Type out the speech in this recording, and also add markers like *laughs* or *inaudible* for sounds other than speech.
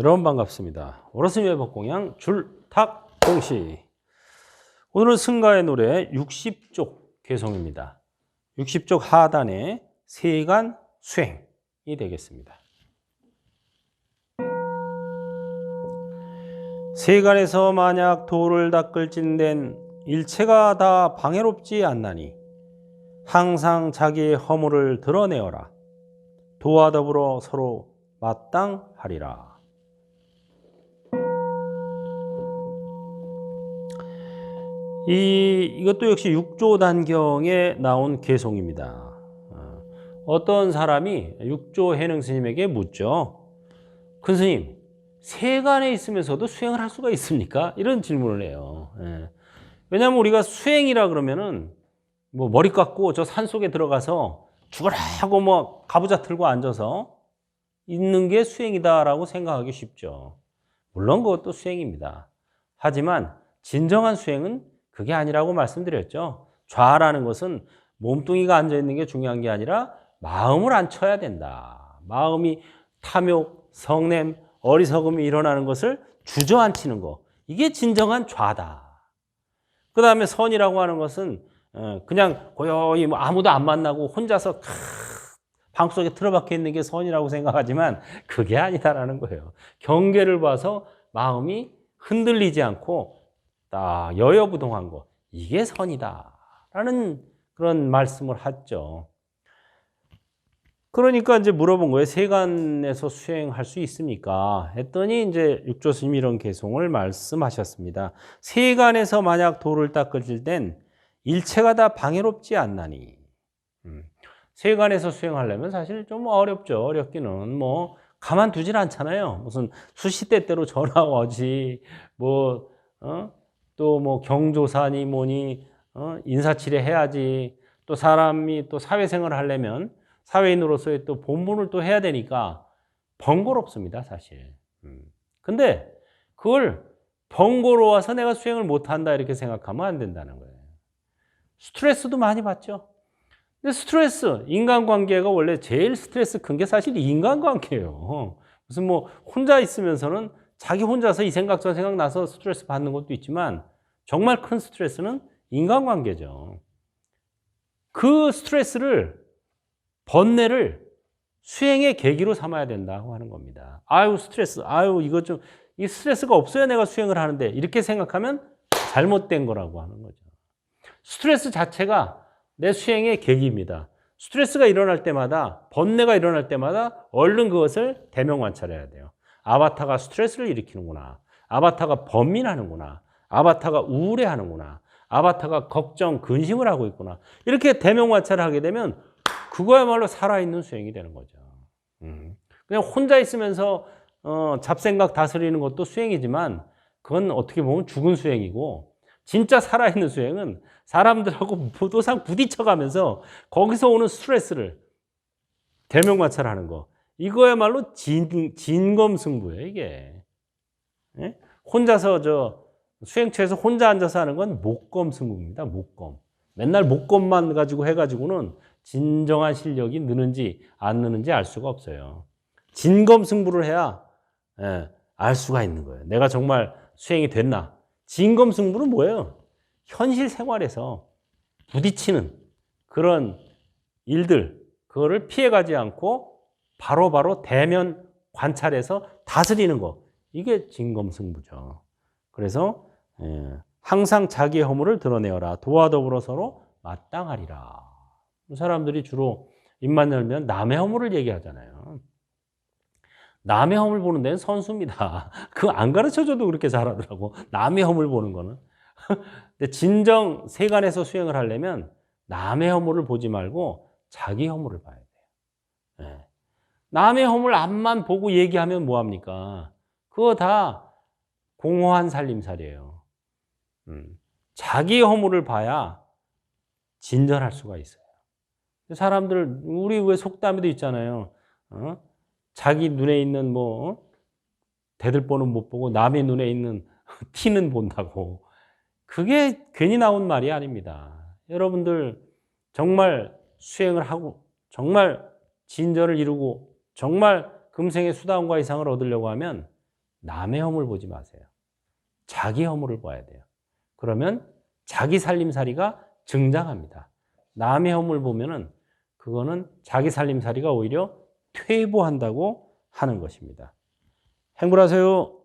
여러분 반갑습니다. 오로스 외법공양 줄탁 공시. 오늘은 승가의 노래 60쪽 개성입니다. 60쪽 하단의 세간 수행이 되겠습니다. 세간에서 만약 도를 닦을 찐된 일체가 다 방해롭지 않나니 항상 자기의 허물을 드러내어라. 도와 더불어 서로 마땅하리라. 이 이것도 역시 6조 단경에 나온 개송입니다. 어, 어떤 사람이 6조 해능 스님에게 묻죠. 큰 스님, 세간에 있으면서도 수행을 할 수가 있습니까? 이런 질문을 해요. 예. 왜냐하면 우리가 수행이라 그러면은 뭐 머리 깎고 저 산 속에 들어가서 죽어라 하고 뭐 가부좌 틀고 앉아서 있는 게 수행이다라고 생각하기 쉽죠. 물론 그것도 수행입니다. 하지만 진정한 수행은 그게 아니라고 말씀드렸죠. 좌라는 것은 몸뚱이가 앉아 있는 게 중요한 게 아니라 마음을 앉혀야 된다. 마음이 탐욕, 성냄, 어리석음이 일어나는 것을 주저앉히는 거. 이게 진정한 좌다. 그 다음에 선이라고 하는 것은 어, 그냥 고요히 뭐 아무도 안 만나고 혼자서 방 속에 틀어박혀 있는 게 선이라고 생각하지만 그게 아니다라는 거예요. 경계를 봐서 마음이 흔들리지 않고 딱 여여부동한 거 이게 선이다 라는 그런 말씀을 하죠. 그러니까 이제 물어본 거예요. 세간에서 수행할 수 있습니까? 했더니 이제 육조스님 이런 개송을 말씀하셨습니다. 세간에서 만약 도를 닦을 땐 일체가 다 방해롭지 않나니. 음. 세간에서 수행하려면 사실 좀 어렵죠. 어렵기는 뭐 가만두질 않잖아요. 무슨 수시 때때로 *laughs* 전화 오지 뭐 어? 또 뭐 경조사니 뭐니 어? 인사치레 해야지 또 사람이 또 사회생활을 하려면 사회인으로서의 또 본분을 또 해야 되니까 번거롭습니다, 사실. 음. 근데 그걸 번거로워서 내가 수행을 못한다 이렇게 생각하면 안 된다는 거예요. 스트레스도 많이 받죠. 근데 스트레스, 인간관계가 원래 제일 스트레스 큰 게 사실 인간관계예요. 무슨 뭐 혼자 있으면서는 자기 혼자서 이 생각 저 생각 나서 스트레스 받는 것도 있지만 정말 큰 스트레스는 인간관계죠. 그 스트레스를 번뇌를 수행의 계기로 삼아야 된다고 하는 겁니다. 아유 스트레스, 아유 이거 좀 이 스트레스가 없어야 내가 수행을 하는데 이렇게 생각하면 잘못된 거라고 하는 거죠. 스트레스 자체가 내 수행의 계기입니다. 스트레스가 일어날 때마다 번뇌가 일어날 때마다 얼른 그것을 대명 관찰해야 돼요. 아바타가 스트레스를 일으키는구나. 아바타가 번민하는구나. 아바타가 우울해하는구나. 아바타가 걱정, 근심을 하고 있구나. 이렇게 대명 관찰을 하게 되면 그거야말로 살아있는 수행이 되는 거죠. 음. 그냥 혼자 있으면서 어, 잡생각 다스리는 것도 수행이지만 그건 어떻게 보면 죽은 수행이고 진짜 살아있는 수행은 사람들하고 보도상 부딪혀가면서 거기서 오는 스트레스를 대명관찰하는 거. 이거야말로 진, 진검승부예요, 이게. 예? 혼자서 저 수행처에서 혼자 앉아서 하는 건 목검 승부입니다, 목검. 맨날 목검만 가지고 해가지고는 진정한 실력이 느는지 안 느는지 알 수가 없어요. 진검 승부를 해야 예, 알 수가 있는 거예요. 내가 정말 수행이 됐나? 진검 승부는 뭐예요? 현실 생활에서 부딪히는 그런 일들, 그거를 피해가지 않고 바로바로 바로 대면 관찰해서 다스리는 거. 이게 진검 승부죠. 그래서 예, 항상 자기의 허물을 드러내어라. 도와 더불어 서로 마땅하리라. 사람들이 주로 입만 열면 남의 허물을 얘기하잖아요. 남의 허물 보는 데는 선수입니다. *laughs* 그거 안 가르쳐 줘도 그렇게 잘하더라고. 남의 허물 보는 거는. *laughs* 근데 진정 세간에서 수행을 하려면 남의 허물을 보지 말고 자기 허물을 봐야 돼요. 네. 남의 허물 앞만 보고 얘기하면 뭐합니까? 그거 다 공허한 살림살이에요. 음. 자기 허물을 봐야 진전할 수가 있어요. 사람들, 우리 왜 속담에도 있잖아요. 어? 자기 눈에 있는 뭐, 어? 대들보는 못 보고 남의 눈에 있는 *laughs* 티는 본다고. 그게 괜히 나온 말이 아닙니다. 여러분들 정말 수행을 하고 정말 진전을 이루고 정말 금생의 수다원과 이상을 얻으려고 하면 남의 허물 보지 마세요. 자기 허물을 봐야 돼요. 그러면 자기 살림살이가 증장합니다. 남의 허물 보면은 그거는 자기 살림살이가 오히려 퇴보한다고 하는 것입니다. 행복하세요.